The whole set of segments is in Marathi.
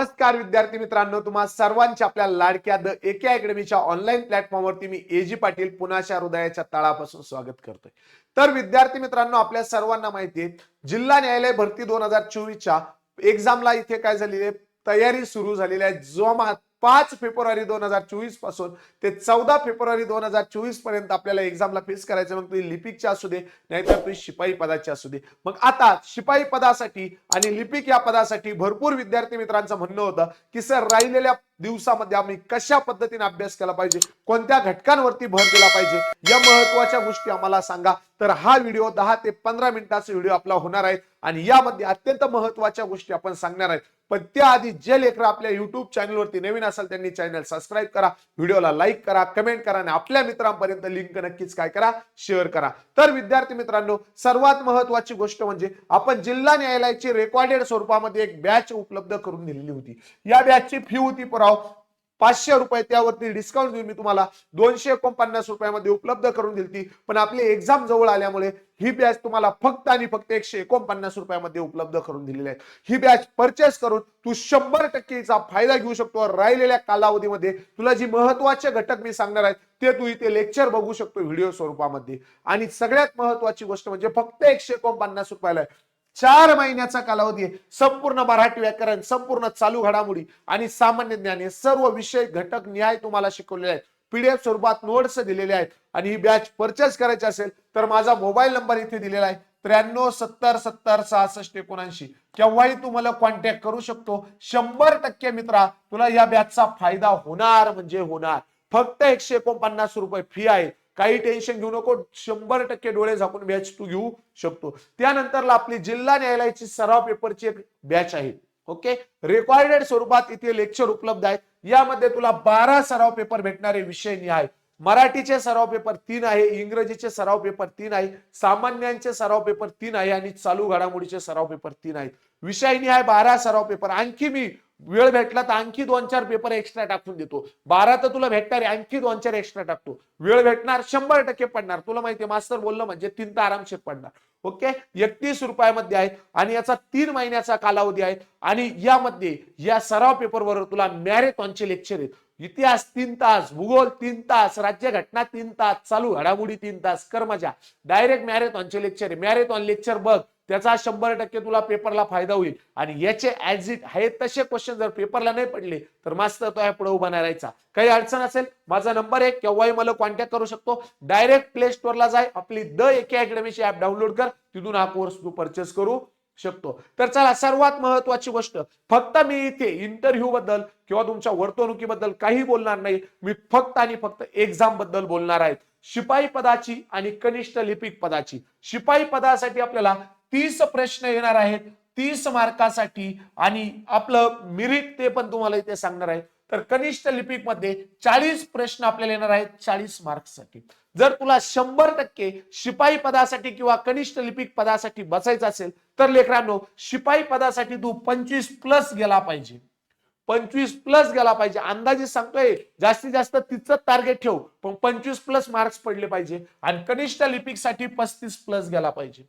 नमस्कार विद्यार्थी मित्रांनो तुम्हा सर्वांच्या आपल्या लाडक्या द एके अकॅडमीच्या ऑनलाईन प्लॅटफॉर्मवरती मी एजी पाटील पुण्याच्या हृदयाच्या तळापासून स्वागत करतोय. तर विद्यार्थी मित्रांनो आपल्या सर्वांना माहिती आहे जिल्हा न्यायालय भरती दोन हजार चोवीसच्या एक्झामला इथे काय झालेली आहे? तयारी सुरू झालेली आहे. जो पाच फेब्रुवारी दोन हजार चोवीसपासून ते चौदा फेब्रुवारी दोन हजार चोवीसपर्यंत आपल्याला एक्झामला फेस करायचं मग तुम्ही लिपिकची असू दे नाहीतर तुम्ही शिपाई पदाची असू दे. मग आता शिपाई पदासाठी आणि लिपिक या पदासाठी भरपूर विद्यार्थी मित्रांचं म्हणणं होतं की सर राहिलेल्या दिवसामध्ये आम्ही कशा पद्धतीने अभ्यास केला पाहिजे? कोणत्या घटकांवरती भर दिला पाहिजे? या महत्त्वाच्या गोष्टी आम्हाला सांगा. तर हा व्हिडिओ दहा ते पंधरा मिनिटाचा व्हिडिओ आपला होणार आहे. आणि यामध्ये अत्यंत महत्त्वाच्या गोष्टी आपण सांगणार आहेत. पण त्याआधी जे लेकर आपल्या युट्यूब चॅनलवरती नवीन असेल त्यांनी चॅनल सबस्क्राईब करा व्हिडिओला लाईक करा कमेंट करा आणि आपल्या मित्रांपर्यंत लिंक नक्कीच काय करा शेअर करा. तर विद्यार्थी मित्रांनो सर्वात महत्वाची गोष्ट म्हणजे आपण जिल्हा न्यायालयाची रेकॉर्डेड स्वरूपामध्ये एक बॅच उपलब्ध करून दिलेली होती. या बॅचची फी होती पराव. पाचशे रुपये त्यावरती डिस्काउंट देऊन मी तुम्हाला दोनशे एकोणपन्नास रुपयामध्ये उपलब्ध करून दिली पण आपली एक्झाम जवळ आल्यामुळे ही बॅच तुम्हाला फक्त आणि फक्त एकशे एकोणपन्नास रुपयामध्ये उपलब्ध करून दिलेली आहे. ही बॅच परचेस करून तू शंभर टक्केचा फायदा घेऊ शकतो राहिलेल्या कालावधीमध्ये. तुला जी महत्त्वाचे घटक मी सांगणार आहे ते तू इथे लेक्चर बघू शकतो व्हिडिओ स्वरूपामध्ये. आणि सगळ्यात महत्वाची गोष्ट म्हणजे फक्त एकशे एकोणपन्नास रुपयाला आहे. चार महिन्याचा कालावधी आहे. संपूर्ण मराठी व्याकरण संपूर्ण चालू घडामोडी आणि सामान्य ज्ञान हे सर्व विषय घटक न्याय तुम्हाला शिकवलेले आहेत. पीडीएफ स्वरूपात नोट्स दिलेले आहेत आणि ही बॅच परचेस करायची असेल तर माझा मोबाईल नंबर इथे दिलेला आहे. त्र्याण्णव सत्तर सत्तर सहासष्ट एकोणऐंशी. केव्हाही तू मला कॉन्टॅक्ट करू शकतो. शंभर टक्के मित्रा तुला या बॅचचा फायदा होणार म्हणजे होणार. फक्त एकशे एकोणपन्नास रुपये फी आहे. काही टेन्शन घेऊ नको. शंभर टक्के डोळे झाकून बॅच तू घेऊ शकतो. त्यानंतरला आपली जिल्हा न्यायालयाची सराव पेपरची एक बॅच आहे. ओके रेकॉर्डेड स्वरूपात इथे लेक्चर उपलब्ध आहेत. यामध्ये तुला बारा सराव पेपर भेटणारे विषय आहे मराठीचे सराव पेपर तीन आहे इंग्रजीचे सराव पेपर तीन आहे सामान्यांचे सराव पेपर तीन आहे आणि चालू घडामोडीचे सराव पेपर तीन आहेत. विषय निहाय बारा सराव पेपर आणखी मी वेळ भेटला तर आणखी दोन चार पेपर एक्स्ट्रा टाकून देतो. बारा तर तुला भेटणार आहे आणखी दोन चार एक्स्ट्रा टाकतो. वेळ भेटणार शंभर टक्के पडणार. तुला माहितीये मास्तर बोललं म्हणजे तीन तर आरामशीर पडणार. ओके? एकतीस रुपयामध्ये आहे आणि याचा तीन महिन्याचा कालावधी आहे. आणि यामध्ये या सराव पेपरवर तुला मॅरेथॉनचे लेक्चर आहेत. इतिहास तीन तास भूगोल तीन तास राज्य घटना तीन तास चालू घडामोडी तीन तास कर्मजा. डायरेक्ट मॅरेथॉनचे लेक्चर आहे. मॅरेथॉन लेक्चर बघ. त्याचा शंभर टक्के तुला पेपरला फायदा होईल. आणि याचे ऍज इट आहेत तसे क्वेश्चन जर पेपरला नाही पडले तर मास्तर तो या पुढे उभा नाही राहायचा. काही अडचण असेल माझा नंबर आहे केव्हाही मला कॉन्टॅक्ट करू शकतो. डायरेक्ट प्ले स्टोअरला जाय आपली द एके अकॅडमीची ऍप डाउनलोड कर तिथून हा कोर्स तू परचेस करू शकतो. तर चला सर्वात महत्वाची गोष्ट फक्त मी इथे इंटरव्ह्यू बद्दल किंवा तुमच्या वर्तणुकीबद्दल काही बोलणार नाही. मी फक्त आणि फक्त एक्झामबद्दल बोलणार आहे. शिपाई पदाची आणि कनिष्ठ लिपिक पदाची. शिपाई पदासाठी आपल्याला तीस प्रश्न येणार आहेत तीस मार्कासाठी. आणि आपलं मिरिट ते पण तुम्हाला इथे सांगणार आहे. तर कनिष्ठ लिपिकमध्ये चाळीस प्रश्न आपल्याला येणार आहेत चाळीस मार्क्ससाठी. जर तुला शंभर टक्के शिपाई पदासाठी किंवा कनिष्ठ लिपिक पदासाठी बसायचं असेल तर लेकरांनो शिपाई पदासाठी तू पंचवीस प्लस गेला पाहिजे. पंचवीस प्लस गेला पाहिजे. अंदाजे सांगतोय जास्तीत जास्त तिचं टार्गेट ठेव पण पंचवीस प्लस मार्क्स पडले पाहिजे. आणि कनिष्ठ लिपिकसाठी पस्तीस प्लस गेला पाहिजे.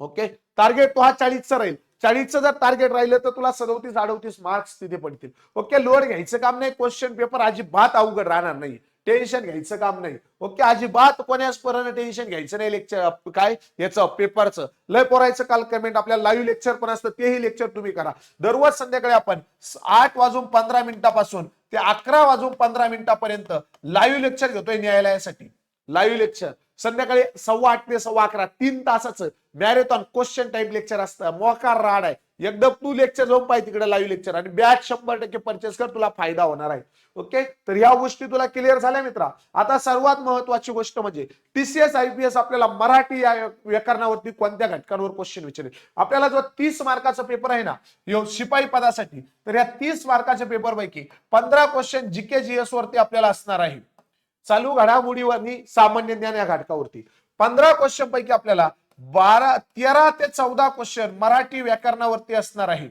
ओके? टार्गेट तो हा चाळीसचा राहील. चाळीसचं जर टार्गेट राहिलं तर तुला सदोतीस अडोतीस मार्क्स तिथे पडतील. ओके? लोड घ्यायचं काम नाही. क्वेश्चन पेपर अजिबात अवघड राहणार नाही. टेन्शन घ्यायचं काम नाही. ओके? अजिबात कोण्याच पोरानं टेन्शन घ्यायचं नाही लेक्चर काय? याचं पेपरचं लय पोरायचं काल कमेंट आपल्या लाईव्ह लेक्चर पण असतं. तेही लेक्चर तुम्ही करा. दररोज संध्याकाळी आपण आठ वाजून पंधरा मिनिटापासून ते अकरा वाजून पंधरा मिनिटापर्यंत लाईव्ह लेक्चर घेतोय न्यायालयासाठी. लाईव्ह लेक्चर संध्याकाळी सव्वा आठ ते सव्वा अकरा तीन तासाचं मॅरेथॉन क्वेश्चन टाईप लेक्चर असतं. मोकार राड आहे. एकदम तू लेक्चर जाऊन पाहिजे तिकडे लाईव्ह लेक्चर आणि बॅच शंभर टक्के परचेस कर तुला फायदा होणार आहे. ओके तर या गोष्टी तुला क्लिअर झाल्या मित्रा. आता सर्वात महत्वाची गोष्ट म्हणजे टीसीएस आयपीएस आपल्याला मराठी या व्याकरणावरती कोणत्या घटकांवर क्वेश्चन विचारेल? आपल्याला जो तीस मार्काचा पेपर आहे ना यो शिपाई पदासाठी तर या तीस मार्काच्या पेपर पैकी पंधरा क्वेश्चन जीके जीएस वरती आपल्याला असणार आहे. चालू घडामोडीवरनी सामान्य ज्ञान या घटकावरती. पंधरा क्वेश्चन पैकी आपल्याला बारा तेरा ते चौदा क्वेश्चन मराठी व्याकरणावरती असणार आहे.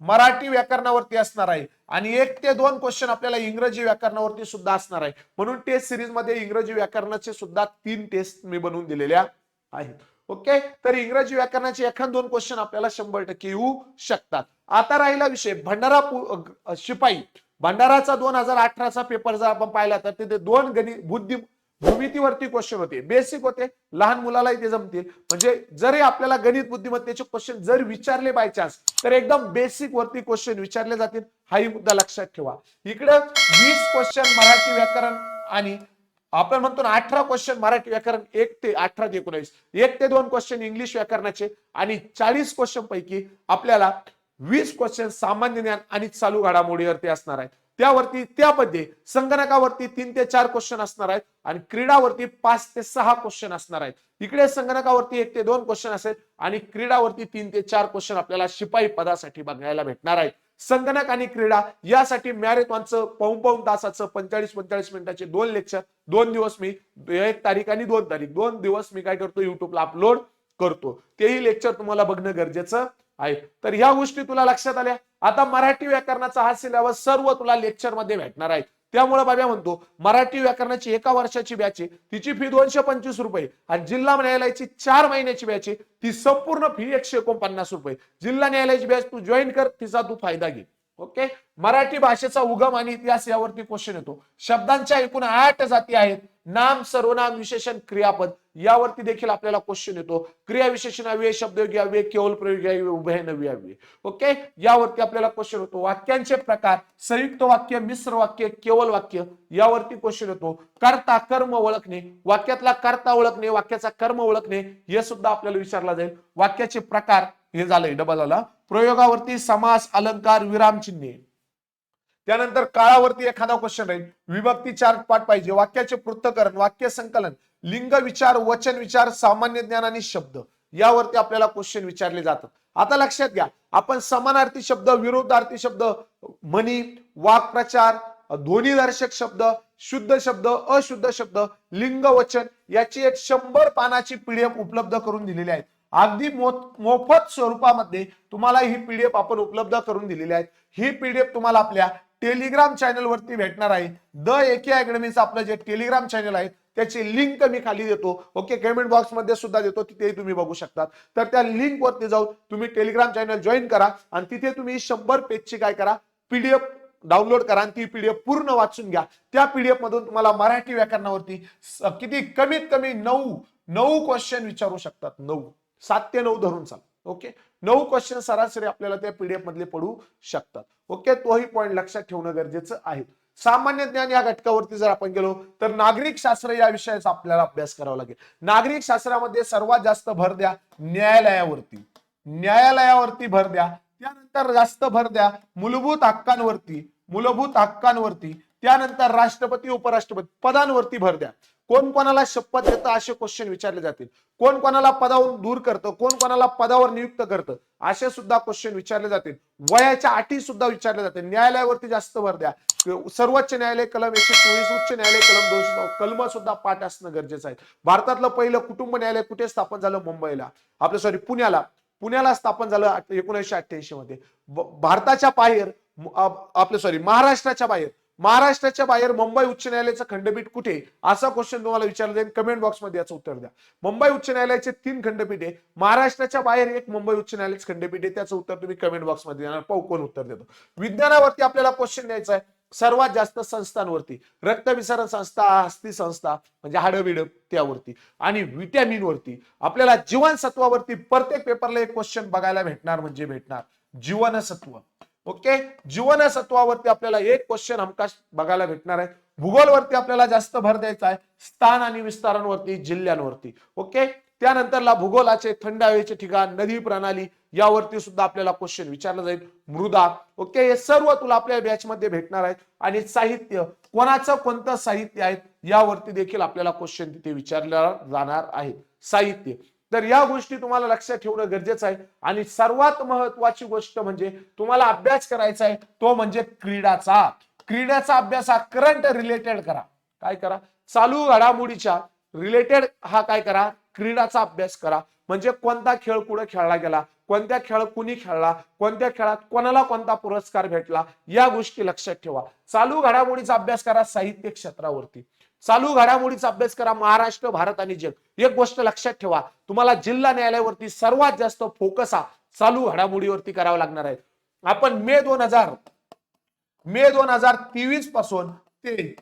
मराठी व्याकरणावरती असणार आहे. आणि एक ते दोन क्वेश्चन आपल्याला इंग्रजी व्याकरणावरती सुद्धा असणार आहे. म्हणून टेस्ट सिरीजमध्ये इंग्रजी व्याकरणाचे सुद्धा तीन टेस्ट मी बनवून दिलेल्या आहेत. ओके? तर इंग्रजी व्याकरणाचे एखाद दोन क्वेश्चन आपल्याला शंभर टक्के येऊ शकतात. आता राहिला विषय भंडारा शिपाई. भंडाराचा दोन हजार अठराचा पेपर जर आपण पाहिला तर तिथे दोन गणित बुद्धी भूमितीवरती क्वेश्चन होते. बेसिक होते. लहान मुलालाही ते जमतील. म्हणजे जरी आपल्याला गणित बुद्धिमत्तेचे क्वेश्चन जर विचारले बाय चान्स तर एकदम बेसिक वरती क्वेश्चन विचारले जातील. हाही मुद्दा लक्षात ठेवा. इकडे वीस क्वेश्चन मराठी व्याकरण आणि आपण म्हणतो ना अठरा क्वेश्चन मराठी व्याकरण एक ते अठरा ते एकोणावीस एक ते दोन क्वेश्चन इंग्लिश व्याकरणाचे आणि चाळीस क्वेश्चन पैकी आपल्याला वीस क्वेश्चन सामान्य ज्ञान आणि चालू घडामोडीवरती असणार आहेत. त्यावरती त्यामध्ये संगणकावरती तीन ते चार क्वेश्चन असणार आहेत आणि क्रीडावरती पाच ते सहा क्वेश्चन असणार आहेत. इकडे संगणकावरती एक ते दोन क्वेश्चन असेल आणि क्रीडावरती तीन ते चार क्वेश्चन आपल्याला शिपाई पदासाठी बघायला भेटणार आहेत. संगणक आणि क्रीडा यासाठी मॅरेथॉनचं पाऊन पाऊन तासाचं पंचेचाळीस पंचेचाळीस मिनिटाचे दोन लेक्चर दोन दिवस मी एक तारीख आणि दोन तारीख दोन दिवस मी काय करतो युट्यूबला अपलोड करतो. तेही लेक्चर तुम्हाला बघणं गरजेचं. आहे. तर ह्या गोष्टी तुला लक्षात आल्या? आता मराठी व्याकरणाचा हा सिलेबस सर्व तुला लेक्चरमध्ये भेटणार आहे. त्यामुळे बाब्या म्हणतो मराठी व्याकरणाची एका वर्षाची बॅच आहे तिची फी दोनशे पंचवीस रुपये आणि जिल्हा न्यायालयाची चार महिन्याची बॅच आहे ती संपूर्ण फी एकशे एकोणपन्नास रुपये जिल्हा न्यायालयाची बॅच तू जॉईन कर तिचा तू फायदा घे. ओके मराठी भाषेचा उगम आणि इतिहास यावरती क्वेश्चन येतो. शब्दांच्या एकूण आठ जाती आहेत. नाम सर्वनाम विशेषण क्रियापद. यावरती देखील आपल्याला क्वेश्चन येतो. क्रिया विशेषण अव्यय शब्दयोगी अव्यय केवळ प्रयोगी अव्यय उभय नवी अव्यय ओके यावरती आपल्याला क्वेश्चन होतो वाक्यांचे प्रकार संयुक्त वाक्य मिश्र वाक्य केवळ वाक्य यावरती क्वेश्चन येतो. कर्ता कर्म ओळखणे. वाक्यातला कर्ता ओळखणे वाक्याचा कर्म ओळखणे हे सुद्धा आपल्याला विचारला जाईल. वाक्याचे प्रकार हे झालंय डबल आला. प्रयोगावरती समास अलंकार विराम चिन्हे. त्यानंतर काळावरती एखादा क्वेश्चन राहील. विभक्ती चार पाठ पाहिजे. वाक्याचे पृथ्थकरण वाक्य संकलन. लिंग विचार वचन विचार सामान्य ज्ञान आणि शब्द यावरती आपल्याला क्वेश्चन विचारले जातात. आता लक्षात घ्या आपण समानार्थी शब्द विरोधार्थी शब्द मनी वाक्प्रचार ध्वनिदर्शक शब्द शुद्ध शब्द अशुद्ध शब्द लिंग वचन याची एक शंभर पानाची पीडीएफ उपलब्ध करून दिलेली आहे अगदी मो- मोफत स्वरूपामध्ये तुम्हाला ही पीडीएफ आपण उपलब्ध करून दिलेली आहे ही पीडीएफ तुम्हाला आपल्या टेलिग्राम चॅनल वरती भेटणार आहे. द एके अकॅडमीचं आपलं जे टेलिग्राम चॅनल आहे त्याची लिंक मी खाली देतो. ओके कमेंट बॉक्समध्ये सुद्धा देतो. तिथेही तुम्ही बघू शकता तर त्या लिंक वरती जाऊन तुम्ही टेलिग्राम चॅनल जॉईन करा आणि तिथे तुम्ही शंभर पेजची काय करा? पीडीएफ डाउनलोड करा आणि ती पीडीएफ पूर्ण वाचून घ्या. त्या पीडीएफ मधून तुम्हाला मराठी व्याकरणावरती किती कमीत कमी नऊ नऊ क्वेश्चन विचारू शकतात. नऊ. सात ते नऊ धरून चाल. ओके नऊ क्वेश्चन सरासरी आपल्याला त्या पीडीएफ मधले पडू शकतात. ओके तोही पॉईंट लक्षात ठेवणं गरजेचं आहे. सामान्य ज्ञान या घटकावरती जर आपण गेलो तर नागरिक शास्त्र या विषयाचा आपल्याला अभ्यास करावा लागेल. नागरिक शास्त्रामध्ये सर्वात जास्त भर द्या न्यायालयावरती. न्यायालयावरती भर द्या. त्यानंतर जास्त भर द्या मूलभूत हक्कांवरती. मूलभूत हक्कांवरती. त्यानंतर राष्ट्रपती उपराष्ट्रपती पदांवरती भर द्या. कोण कोणाला शपथ देतं असे क्वेश्चन विचारले जातील. कोण कोणाला पदावरून दूर करतं कोण कोणाला पदावर नियुक्त करतं असे सुद्धा क्वेश्चन विचारले जातील. वयाच्या अटी सुद्धा विचारले जातील. न्यायालयावरती जास्त भर द्या. सर्वोच्च न्यायालय कलम एकशे चोवीस उच्च न्यायालय कलम दोनशे नऊ कलम सुद्धा पाठ असणं गरजेचं आहे. भारतातलं पहिलं कुटुंब न्यायालय कुठे स्थापन झालं? मुंबईला. आपलं सॉरी पुण्याला. पुण्याला स्थापन झालं एकोणीसशे अठ्ठ्याऐंशी मध्ये. भारताच्या बाहेर आपलं सॉरी महाराष्ट्राच्या बाहेर. महाराष्ट्राच्या बाहेर मुंबई उच्च न्यायालयाचं खंडपीठ कुठे? असा क्वेश्चन तुम्हाला विचारला जाईल. कमेंट बॉक्समध्ये याचं उत्तर द्या. मुंबई उच्च न्यायालयाचे तीन खंडपीठ आहे. महाराष्ट्राच्या बाहेर एक मुंबई उच्च न्यायालयाचं खंडपीठ आहे. त्याचं उत्तर तुम्ही कमेंट बॉक्समध्ये देणार. पाहू कोण उत्तर देतो. विज्ञानावरती आपल्याला क्वेश्चन द्यायचा आहे. सर्वात जास्त संस्थांवरती. रक्तविसरण संस्था अस्थि संस्था म्हणजे हाडबिड त्यावरती. आणि व्हिटॅमिन वरती. आपल्याला जीवनसत्वावरती प्रत्येक पेपरला एक क्वेश्चन बघायला भेटणार म्हणजे भेटणार. जीवनसत्व. ओके? जीवनसत्वावरती आपल्याला एक क्वेश्चन हमखास बघायला भेटणार आहे. भूगोलवरती आपल्याला जास्त भर द्यायचा आहे. स्थान आणि विस्तारांवरती जिल्ह्यांवरती. ओके? त्यानंतरला भूगोलाचे थंड हवेचे ठिकाण नदी प्रणाली यावरती सुद्धा आपल्याला क्वेश्चन विचारला जाईल. मृदा. ओके? हे सर्व तुला आपल्या बॅच मध्ये भेटणार आहेत. आणि साहित्य. कोणाचं कोणतं साहित्य आहे यावरती देखील आपल्याला क्वेश्चन तिथे विचारला जाणार आहे. साहित्य. तर या गोष्टी तुम्हाला लक्षात ठेवणं गरजेचं आहे. आणि सर्वात महत्वाची गोष्ट म्हणजे तुम्हाला अभ्यास करायचा आहे तो म्हणजे क्रीडाचा. क्रीडाचा अभ्यास हा करंट रिलेटेड करा. काय करा? चालू घडामोडीच्या रिलेटेड हा काय करा? क्रीडाचा अभ्यास करा. म्हणजे कोणता खेळ कुठे खेळला गेला? कोणत्या खेळ कुणी खेळला? कोणत्या खेळात कोणाला कोणता पुरस्कार भेटला? या गोष्टी लक्षात ठेवा. चालू घडामोडीचा अभ्यास करा साहित्य क्षेत्रावरती. चालू घडामोडीचा अभ्यास करा महाराष्ट्र भारत आणि जग. एक गोष्ट लक्षात ठेवा तुम्हाला जिल्हा न्यायालयावरती सर्वात जास्त फोकस हा चालू घडामोडीवरती करावा लागणार आहे. आपण मे दोन हजार मे दोन हजार तेवीसपासून ते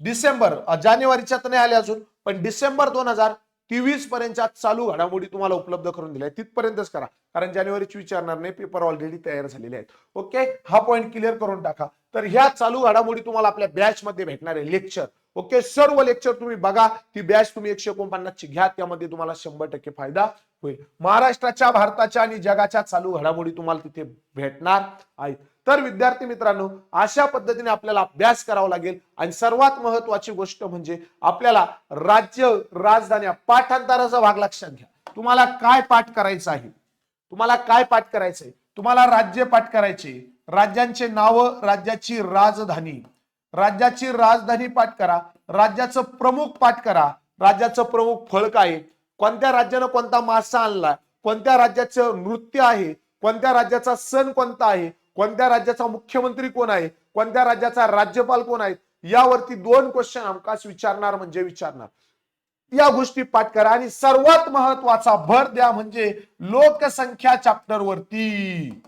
डिसेंबर जानेवारीच्या तर नाही आले अजून पण डिसेंबर दोन हजार तेवीस पर्यंतच्या चालू घडामोडी तुम्हाला उपलब्ध करून दिल्या तिथपर्यंतच करा कारण जानेवारीची विचारणार नाही पेपर ऑलरेडी तयार झालेले आहेत. ओके हा पॉईंट क्लिअर करून टाका. तर ह्या चालू घडामोडी तुम्हाला आपल्या बॅच मध्ये भेटणार आहे लेक्चर ओके सर्व लेक्चर तुम्ही बघा. ती बॅच तुम्ही एकशे एकोणपन्नासची घ्या. त्यामध्ये तुम्हाला शंभर टक्के फायदा होईल. महाराष्ट्राच्या भारताच्या आणि जगाच्या चालू घडामोडी तुम्हाला तिथे भेटणार आहेत. तर विद्यार्थी मित्रांनो अशा पद्धतीने आपल्याला अभ्यास करावा लागेल. आणि सर्वात महत्वाची गोष्ट म्हणजे आपल्याला राज्य राजधान्या पाठांतराचा भाग लक्षात घ्या. तुम्हाला काय पाठ करायचं आहे? तुम्हाला काय पाठ करायचंय? तुम्हाला राज्य पाठ करायचे राज्यांचे नाव राज्याची राजधानी. राज्याची राजधानी पाठ करा राज्याचं प्रमुख पाठ करा राज्याचं प्रमुख फळ काय कोणत्या राज्यानं कोणता मासा आणला? कोणत्या राज्याचं नृत्य आहे? कोणत्या राज्याचा सण कोणता आहे? कोणत्या राज्याचा मुख्यमंत्री कोण आहे? कोणत्या राज्याचा राज्यपाल कोण आहे यावरती दोन क्वेश्चन हमखास विचारणार म्हणजे विचारणार. या गोष्टी पाठ करा आणि सर्वात महत्त्वाचा भर द्या म्हणजे लोकसंख्या चॅप्टर वरती.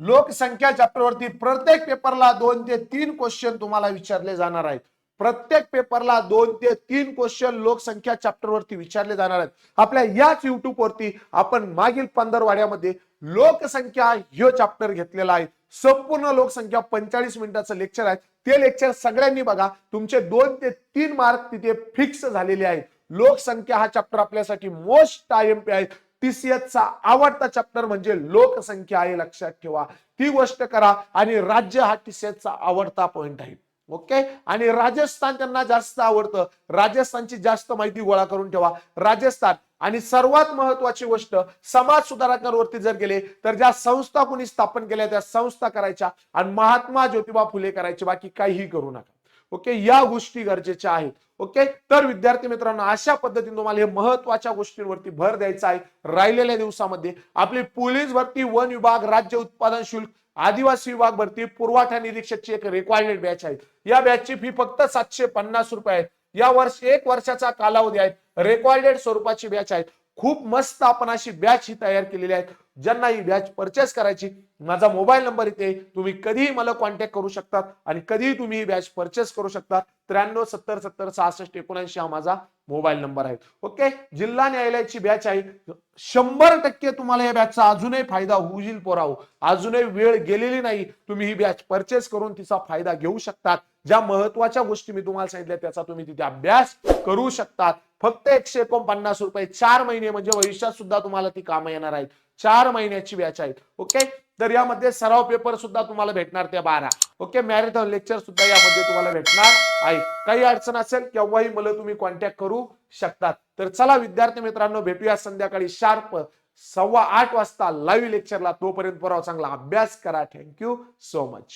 लोकसंख्या चॅप्टर वरती प्रत्येक पेपरला दोन ते तीन क्वेश्चन तुम्हाला विचारले जाणार आहेत. प्रत्येक पेपरला दोन ते तीन क्वेश्चन लोकसंख्या चॅप्टरवरती विचारले जाणार आहेत. आपल्या याच युट्यूब वरती आपण मागील पंधरवाड्यामध्ये लोकसंख्या ह्यो चॅप्टर घेतलेला आहे. संपूर्ण लोकसंख्या पंचेचाळीस मिनिटाचं लेक्चर आहे. ते लेक्चर सगळ्यांनी बघा. तुमचे दोन ते तीन मार्क तिथे फिक्स झालेले आहेत. लोकसंख्या हा चॅप्टर आपल्यासाठी मोस्ट आय एम पी आहे. TCS चा आवडता चॅप्टर म्हणजे लोकसंख्या आहे लक्षात ठेवा. ती गोष्ट करा आणि राज्य हा टीसीएसचा चा आवडता पॉइंट आहे. ओके आणि राजस्थान त्यांना जास्त आवडतं. राजस्थानची जास्त माहिती गोळा करून ठेवा. राजस्थान आणि सर्वात महत्वाची गोष्ट समाज सुधारकांवरती जर गेले तर ज्या संस्था कोणी स्थापन केल्या त्या संस्था करायच्या आणि महात्मा ज्योतिबा फुले करायचे. बाकी काहीही करू नका. ओके? या गोष्टी गरजेच्या आहेत. ओके? तर विद्यार्थी मित्रांनो अशा पद्धतीने तुम्हाला हे महत्त्वाच्या गोष्टींवरती भर द्यायचा आहे राहिलेल्या दिवसामध्ये. आपली पोलीस भरती वन विभाग राज्य उत्पादन शुल्क आदिवासी विभाग भरती पुरवठा निरीक्षकची एक रेक्वायर्ड बॅच आहे. या बॅचची फी फक्त सातशे पन्नास रुपये आहे. या वर्ष एक वर्षाचा कालावधी आहे. रेकॉर्डेड स्वरूपाची बॅच आहे. खूप मस्त आपण अशी बॅच ही तयार केलेली आहे ज्यांना ही बॅच परचेस करायची माझा मोबाईल नंबर इथे तुम्ही कधीही मला कॉन्टॅक्ट करू शकतात आणि कधीही तुम्ही ही बॅच परचेस करू शकता त्र्याण्णव सत्तर सत्तर सहासष्ट एकोणऐंशी हा माझा मोबाईल नंबर आहे. ओके जिल्हा न्यायालयाची बॅच आहे. शंभर टक्के तुम्हाला या बॅचचा अजूनही फायदा होईल पोराव अजूनही वेळ गेलेली नाही. तुम्ही ही बॅच परचेस करून तिचा फायदा घेऊ शकतात. ज्या महत्त्वाच्या गोष्टी मी तुम्हाला सांगितल्या त्याचा तुम्ही तिथे अभ्यास करू शकतात. फक्त एकशे एकोणपन्नास रुपये. चार महिने म्हणजे भविष्यात सुद्धा तुम्हाला ती कामं येणार आहेत. चार महिन्याची बॅच आहेत. ओके तर यामध्ये सराव पेपर सुद्धा तुम्हाला भेटणार त्या बारा. ओके मॅरेथॉन लेक्चर सुद्धा यामध्ये तुम्हाला भेटणार आहे काही अडचण असेल केव्हाही मला तुम्ही कॉन्टॅक्ट करू शकतात. तर चला विद्यार्थी मित्रांनो भेटूया संध्याकाळी शार्प सव्वा आठ वाजता लाईव्ह लेक्चरला तोपर्यंत परवा चांगला अभ्यास करा. Thank you so much